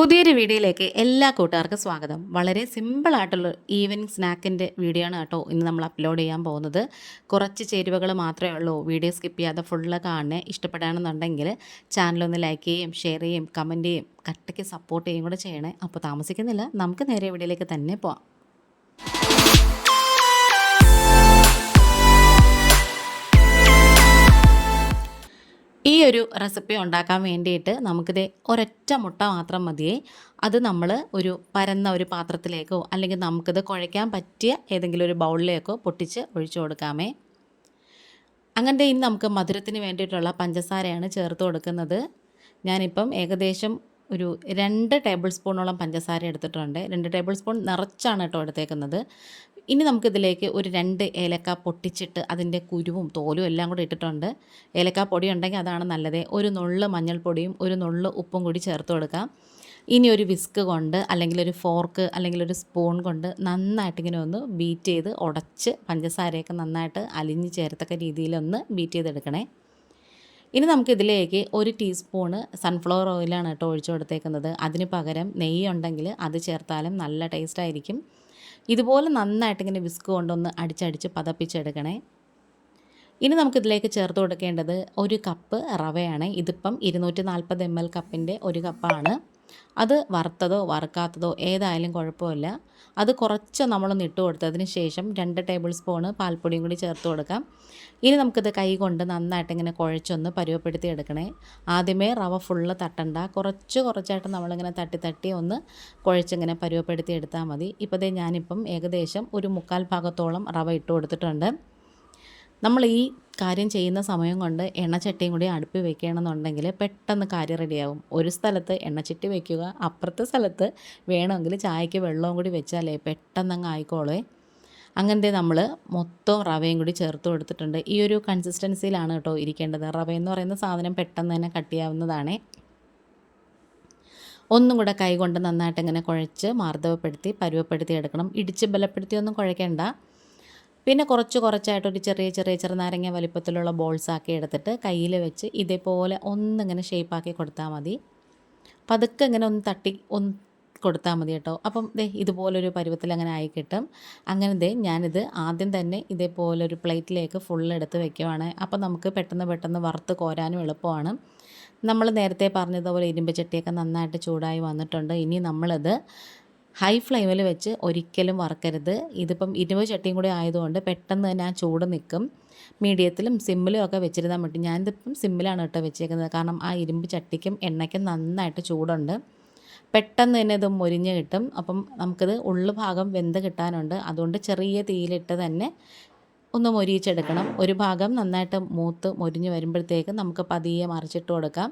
പുതിയൊരു വീഡിയോയിലേക്ക് എല്ലാ കൂട്ടുകാർക്കും സ്വാഗതം. വളരെ സിമ്പിളായിട്ടുള്ള ഈവനിങ് സ്നാക്കിന്റെ വീഡിയോ ആണ് കേട്ടോ ഇന്ന് നമ്മൾ അപ്ലോഡ് ചെയ്യാൻ പോകുന്നത്. കുറച്ച് ചേരുവകൾ മാത്രമേ ഉള്ളൂ. വീഡിയോ സ്കിപ്പ് ചെയ്യാതെ ഫുള്ള് കാണുക ഇഷ്ടപ്പെടുകയാണെന്നുണ്ടെങ്കിൽ ചാനലൊന്ന് ലൈക്ക് ചെയ്യും ഷെയർ ചെയ്യും കമന്റ് ചെയ്യും കട്ടയ്ക്ക് സപ്പോർട്ട് ചെയ്യും കൂടെ ചെയ്യണേ. അപ്പോൾ താമസിക്കുന്നില്ല. നമുക്ക് നേരെ വീഡിയോയിലേക്ക് തന്നെ പോവാം. ഒരു റെസിപ്പി ഉണ്ടാക്കാൻ വേണ്ടിയിട്ട് നമുക്കിത് ഒരൊറ്റ മുട്ട മാത്രം മതിയേ. അത് നമ്മൾ ഒരു പരന്ന ഒരു പാത്രത്തിലേക്കോ അല്ലെങ്കിൽ നമുക്കിത് കുഴയ്ക്കാൻ പറ്റിയ ഏതെങ്കിലും ഒരു ബൗളിലേക്കോ പൊട്ടിച്ച് ഒഴിച്ചു കൊടുക്കാമേ. അങ്ങനത്തെ ഇനി നമുക്ക് മധുരത്തിന് വേണ്ടിയിട്ടുള്ള പഞ്ചസാരയാണ് ചേർത്ത് കൊടുക്കുന്നത്. ഞാനിപ്പം ഏകദേശം ഒരു രണ്ട് ടേബിൾ സ്പൂണോളം പഞ്ചസാര എടുത്തിട്ടുണ്ട്. രണ്ട് ടേബിൾ സ്പൂൺ നിറച്ചാണ് കേട്ടോ എടുത്തേക്കുന്നത്. ഇനി നമുക്കിതിലേക്ക് ഒരു രണ്ട് ഏലക്ക പൊട്ടിച്ചിട്ട് അതിന്റെ കുരുവും തോലും എല്ലാം കൂടി ഇട്ടിട്ടുണ്ട്. ഏലക്ക പൊടി ഉണ്ടെങ്കിൽ അതാണ് നല്ലത്. ഒരു നുള്ള് മഞ്ഞൾപ്പൊടിയും ഒരു നുള്ള് ഉപ്പും കൂടി ചേർത്ത് കൊടുക്കാം. ഇനി ഒരു വിസ്ക് കൊണ്ട് അല്ലെങ്കിൽ ഒരു ഫോർക്ക് അല്ലെങ്കിൽ ഒരു സ്പൂൺ കൊണ്ട് നന്നായിട്ടിങ്ങനെ ഒന്ന് ബീറ്റ് ചെയ്ത് ഉടച്ച് പഞ്ചസാരയൊക്കെ നന്നായിട്ട് അലിഞ്ഞ് ചേർത്തക്ക രീതിയിലൊന്ന് ബീറ്റ് ചെയ്തെടുക്കണേ. ഇനി നമുക്കിതിലേക്ക് ഒരു ടീസ്പൂണ് സൺഫ്ലവർ ഓയിലാണ് കേട്ടോ ഒഴിച്ചു കൊടുത്തേക്കുന്നത്. അതിന് പകരം നെയ്യ് ഉണ്ടെങ്കിൽ അത് ചേർത്താലും നല്ല ടേസ്റ്റ് ആയിരിക്കും. ഇതുപോലെ നന്നായിട്ട് ഇങ്ങനെ വിസ്ക് കൊണ്ടൊന്ന് അടിച്ചടിച്ച് പതപ്പിച്ചെടുക്കണേ. ഇനി നമുക്കിതിലേക്ക് ചേർത്ത് കൊടുക്കേണ്ടത് ഒരു കപ്പ് റവയാണ്. ഇതിപ്പം ഇരുന്നൂറ്റി നാൽപ്പത് എം എൽ കപ്പിന്റെ ഒരു കപ്പാണ് അത് വറുത്തതോ വറുക്കാത്തതോ ഏതായാലും കുഴപ്പമില്ല. അത് കുറച്ച് നമ്മളൊന്ന് ഇട്ട് കൊടുത്തതിന് ശേഷം രണ്ട് ടേബിൾ സ്പൂണ് പാൽപ്പൊടിയും കൂടി ചേർത്ത് കൊടുക്കാം. ഇനി നമുക്കിത് കൈ കൊണ്ട് നന്നായിട്ട് ഇങ്ങനെ കുഴച്ചൊന്ന് പരുവപ്പെടുത്തി എടുക്കണേ. ആദ്യമേ റവ ഫുള്ള് തട്ടണ്ട. കുറച്ച് കുറച്ചായിട്ട് നമ്മളിങ്ങനെ തട്ടി തട്ടി ഒന്ന് കുഴച്ചിങ്ങനെ പരുവപ്പെടുത്തി എടുത്താൽ മതി. ഇപ്പോൾ ഞാനിപ്പം ഏകദേശം ഒരു മുക്കാൽ ഭാഗത്തോളം റവ ഇട്ട് കൊടുത്തിട്ടുണ്ട്. നമ്മൾ ഈ കാര്യം ചെയ്യുന്ന സമയം കൊണ്ട് എണ്ണച്ചട്ടിയും കൂടി അടുപ്പിൽ വെക്കണമെന്നുണ്ടെങ്കിൽ പെട്ടെന്ന് കാര്യം റെഡിയാവും. ഒരു സ്ഥലത്ത് എണ്ണച്ചട്ടി വെക്കുക അപ്പുറത്തെ സ്ഥലത്ത് വേണമെങ്കിൽ ചായക്ക് വെള്ളവും കൂടി വെച്ചാലേ പെട്ടെന്ന് അങ്ങ് ആയിക്കോളേ. അങ്ങനത്തെ നമ്മൾ മൊത്തം റവയും കൂടി ചേർത്ത് കൊടുത്തിട്ടുണ്ട്. ഈ ഒരു കൺസിസ്റ്റൻസിയിലാണ് കേട്ടോ ഇരിക്കേണ്ടത്. റവ എന്ന് പറയുന്ന സാധനം പെട്ടെന്ന് തന്നെ കട്ടിയാവുന്നതാണേ ഒന്നും കൂടെ കൈ കൊണ്ട് നന്നായിട്ട് ഇങ്ങനെ കുഴച്ച് മാർദ്ദവപ്പെടുത്തി പരുവപ്പെടുത്തി എടുക്കണം. ഇടിച്ച് ബലപ്പെടുത്തിയൊന്നും കുഴക്കേണ്ട. പിന്നെ കുറച്ച് കുറച്ചായിട്ട് ഒരു ചെറിയ ചെറിയ ചെറുനാരങ്ങ വലിപ്പത്തിലുള്ള ബോൾസാക്കി എടുത്തിട്ട് കയ്യിൽ വെച്ച് ഇതേപോലെ ഒന്നിങ്ങനെ ഷേപ്പാക്കി കൊടുത്താൽ മതി. പതുക്കെ ഇങ്ങനെ ഒന്ന് തട്ടി ഒന്ന് കൊടുത്താൽ മതി കേട്ടോ. അപ്പം ദേ ഇതുപോലൊരു പരുവത്തിൽ അങ്ങനെ ആയി കിട്ടും. അങ്ങനെ ദേ ഞാനിത് ആദ്യം തന്നെ ഇതേപോലൊരു പ്ലേറ്റിലേക്ക് ഫുൾ എടുത്ത് വെക്കുവാണ്. അപ്പം നമുക്ക് പെട്ടെന്ന് പെട്ടെന്ന് വറുത്ത് കോരാനും എളുപ്പമാണ്. നമ്മൾ നേരത്തെ പറഞ്ഞതുപോലെ ഇരുമ്പ് ചട്ടിയൊക്കെ നന്നായിട്ട് ചൂടായി വന്നിട്ടുണ്ട്. ഇനി നമ്മളത് ഹൈ ഫ്ലെയിമിൽ വെച്ച് ഒരിക്കലും വറക്കരുത്. ഇതിപ്പം ഇരുപത് ചട്ടിയും കൂടി ആയതുകൊണ്ട് പെട്ടെന്ന് തന്നെ ആ ചൂട് നിൽക്കും. മീഡിയത്തിലും സിമ്മിലും ഒക്കെ വെച്ചിരുന്നാൽ മതി. ഞാനിതിപ്പം സിമ്മിലാണ് കേട്ടോ വെച്ചേക്കുന്നത്. കാരണം ആ ഇരുമ്പ് ചട്ടിക്കും എണ്ണയ്ക്കും നന്നായിട്ട് ചൂടുണ്ട്. പെട്ടെന്ന് തന്നെ ഇത് മുരിഞ്ഞ് കിട്ടും. അപ്പം നമുക്കിത് ഉള്ളു ഭാഗം വെന്ത് കിട്ടാനുണ്ട്. അതുകൊണ്ട് ചെറിയ തീയിലിട്ട് തന്നെ ഒന്ന് മൊരിയിച്ചെടുക്കണം. ഒരു ഭാഗം നന്നായിട്ട് മൂത്ത് മൊരിഞ്ഞ് വരുമ്പോഴത്തേക്ക് നമുക്ക് പതിയെ മറിച്ചിട്ട് കൊടുക്കാം.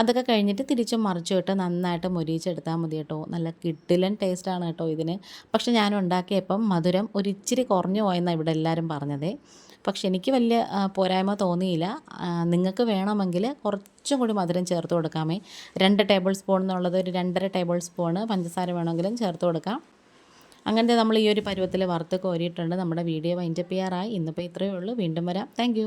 അതൊക്കെ കഴിഞ്ഞിട്ട് തിരിച്ചും മറിച്ചു വിട്ട് നന്നായിട്ട് മുരിയിച്ചെടുത്താൽ മതി കേട്ടോ. നല്ല ടേസ്റ്റ് ടേസ്റ്റാണ് കേട്ടോ ഇതിന്. പക്ഷെ ഞാൻ ഉണ്ടാക്കിയപ്പം മധുരം ഒരിച്ചിരി കുറഞ്ഞു പോയെന്നാണ് ഇവിടെ എല്ലാവരും പറഞ്ഞത്. പക്ഷെ എനിക്ക് വലിയ പോരായ്മ തോന്നിയില്ല. നിങ്ങൾക്ക് വേണമെങ്കിൽ കുറച്ചും കൂടി മധുരം ചേർത്ത് കൊടുക്കാമേ. രണ്ട് ടേബിൾ സ്പൂൺ എന്നുള്ളത് ഒരു രണ്ടര ടേബിൾ സ്പൂൺ പഞ്ചസാര വേണമെങ്കിലും ചേർത്ത് കൊടുക്കാം. അങ്ങനത്തെ നമ്മൾ ഈ ഒരു പരുവത്തിൽ വറുത്ത് കോരിയിട്ടുണ്ട്. നമ്മുടെ വീഡിയോ വൈൻഡപ്പ് ചെയ്യാറായി. ഇന്നിപ്പോൾ ഇത്രയേ ഉള്ളൂ. വീണ്ടും വരാം. താങ്ക്